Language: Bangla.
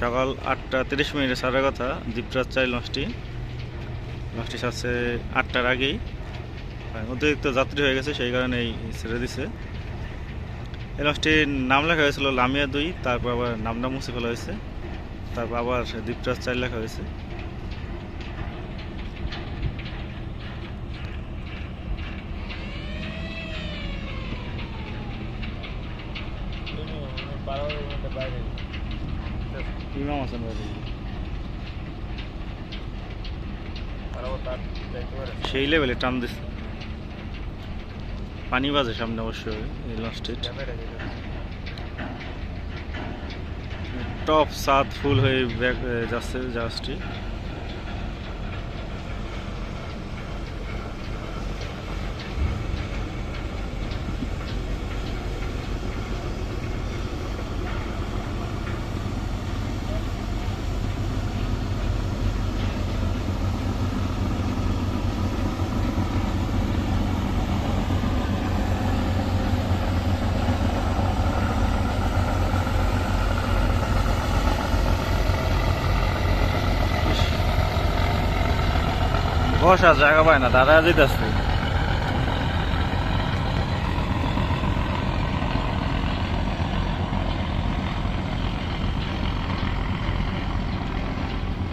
সকাল আটটা তিরিশ মিনিটে সারার কথা দ্বীপরাজ চাই লঞ্চটি। লঞ্চটি ছাড়ছে আটটার আগেই। অতিরিক্ত যাত্রী হয়ে গেছে, সেই কারণে এই ছেড়ে দিছে। এই লঞ্চটির নাম লেখা হয়েছিল লামিয়া দুই, তারপর আবার নামটা মুছে ফেলা হয়েছে। তারপর আবার দ্বীপরাজ চাই লেখা হয়েছে। ইমাম হাসান বাড়ি সেই লেভেলে টান দিস। পানি বাজে সামনে অবশ্যই এই লঞ্চটির টপ সাত ফুল হয়ে ব্যাক যাচ্ছে জাহাজটি বসা জায়গা পায় না দাঁড়া যেতেছে